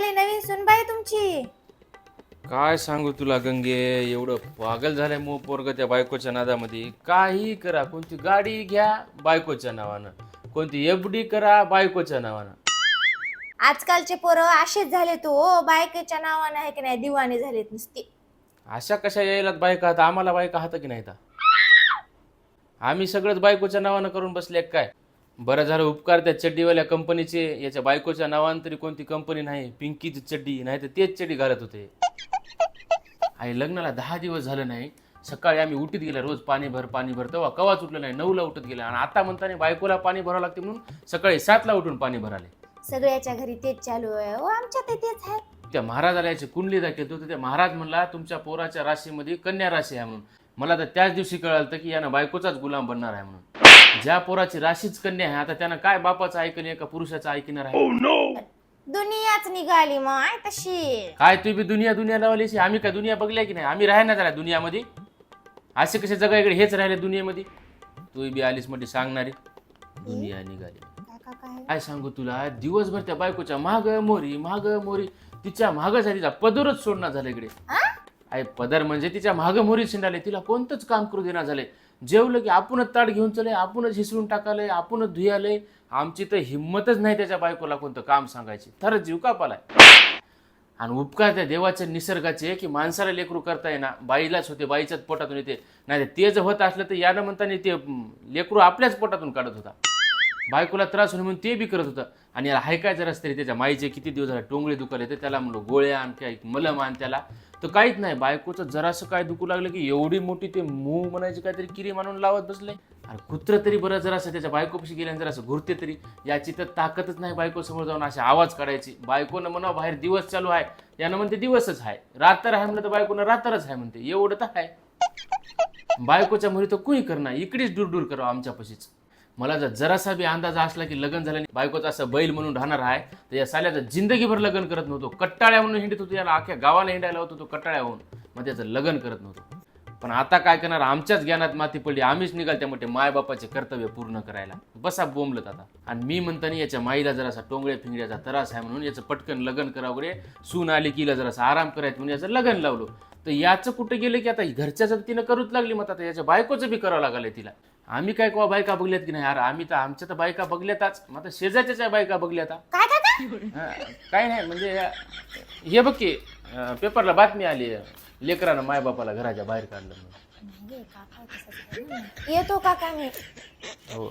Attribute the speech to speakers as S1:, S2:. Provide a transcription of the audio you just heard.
S1: आली नवीन सुनबाई तुमची?
S2: काय सांगू तुला गंगे? एवढं पागल झालंय मो पोरग त्या बायकोच्या नादामध्ये. काही करा कोणती गाडी घ्या बायकोच्या नावानं. कोणती एफ डी करा बायकोच्या नावानं.
S1: आजकालचे पोरं असेच झाले तो ओ बायकेच्या नावानं आहे की नाही? दिवाणी झालेत नुसते.
S2: अशा कशा यायला बायका? आता आम्हाला बायका हात की नाही आम्ही सगळंच बायकोच्या नावानं करून बसले काय? बरं झालं उपकार त्या चड्डीवाल्या कंपनीचे याच्या बायकोच्या नावानं तरी कोणती कंपनी नाही पिंकीची चड्डी नाही तर तेच चड्डी घालत होते. आई लग्नाला दहा दिवस झालं नाही. सकाळी आम्ही उठीत गेला रोज पाणी भर पाणी भर. तेव्हा कवाच उठलं नाही नऊला उठत गेला. आणि आता म्हणताना बायकोला पाणी भरावं लागते म्हणून सकाळी सातला उठून पाणी भराले.
S1: सगळ्याच्या घरी तेच चालू आहे ओ आमच्या ते तेच आहे.
S2: त्या महाराजाला याची कुंडली दाखवतो तर त्या महाराज म्हणला तुमच्या पोराच्या राशीमध्ये कन्या राशी आहे म्हणून. मला तर त्याच दिवशी कळालं की यानं बायकोचाच गुलाम बनणार आहे म्हणून. ज्या पोराची राशीच कन्या आहे आता त्यानं काय बापाचं ऐकलं एका पुरुषाचं ऐकणार आहे?
S1: दुनियाच निघाली मग तशी.
S2: काय तू बी दुनिया दुनिया लावलीशी आम्ही काय दुनिया बघल्या की नाही? आम्ही राहणार झाल्या दुनियामध्ये. असे कसे जगा इकडे हेच राहिले दुनियेमध्ये? तू बी आलीस म्हणजे सांगणारी. दुनिया निघाली.
S1: काका काय?
S2: काय सांगू तुला? दिवसभर त्या बायकोच्या माग मोरी माग मोरी. तिच्या माग तिचा पदरच सोडणार झालं इकडे.
S1: आ?
S2: आहे पदर म्हणजे तिच्या मागं मोरी शिंडाले तिला कोणतंच काम करू देणार झाले. जेवलं की आपणच ताट घेऊन चले आपणच हिसरून टाकाले आपणच धुयाले. आमची तर हिंमतच नाही त्याच्या बायकोला कोणतं काम सांगायची. तर जीव कापालाय. आणि उपकार त्या देवाच्या निसर्गाचे की माणसाला लेकरू करता येणार बाईलाच होते बाईच्याच पोटातून येते. नाही ते जर होत असलं तर यानं म्हणताना ते लेकरू आपल्याच पोटातून काढत होता. बायकोला त्रास होणे म्हणून ते बी करत होतं. आणि याला हाय काय तरी त्याच्या माईचे किती दिवस झाले टोंगळे दुखाले तर त्याला म्हणलो गोळ्या आण एक मलम आण त्याला. तर काहीच नाही बायकोचं जरासं काय दुखू लागलं की एवढी मोठी ते मूव म्हणायची काहीतरी किरी मानून लावत बसले. आणि कुत्र तरी बरं जरासं त्याच्या बायकोपाशी गेल्यानंतर असं घुरते तरी. याची तर ताकदच नाही बायको समोर जाऊन असे आवाज काढायची. बायकोनं म्हणा बाहेर दिवस चालू आहे. यानं म्हणते दिवसच आहे. रात्र आहे म्हणलं तर बायकोनं रात्रच आहे म्हणते. एवढं तर आहे. बायकोच्या मुली तर कुणी करणार? इकडेच दूर दूर करावं आमच्यापाशीच. मला जर जरासा बी अंदाज असला की लग्न झालं नाही, बायकोचा असं बैल म्हणून राहणार आहे तर या साल्याचं जिंदगीभर लग्न करत नव्हतो. कट्टाळ्या म्हणून हिंडत होतो याला अख्ख्या गावाला हिंडायला होतो तो कट्टाळ्याहून. मग त्याचं लग्न करत नव्हतो. पण आता काय करणार? आमच्याच ज्ञानात माती पडली. आम्हीच निघाल त्या मायबापाचे कर्तव्य पूर्ण करायला. बसा बोंबलत आता. आणि मी म्हणताना याच्या माईला जरासा टोंगळ्या फिंगड्याचा त्रास आहे म्हणून याचं पटकन लग्न करा वगैरे सून आली की जरासा आराम करायचं म्हणून याचं लग्न लावलो. तर याचं कुठं गेलं की आता घरच्याचं तिनं करूच लागली मग आता याच्या बायकोचं बी करावं लागलं तिला. आम्ही काय कोवा बायका बघल्यात की नाही? यार आम्ही तर आमच्या तर बायका बघल्यातच. मग आता शेजारच्याच आहे बायका बघल्यात.
S1: काय
S2: काय नाही म्हणजे हे बघ की अं, पेपरला बातमी आली लेकरानं मायबापाला घराच्या बाहेर काढलं म्हणून.
S1: येतो काका मी.
S2: हो.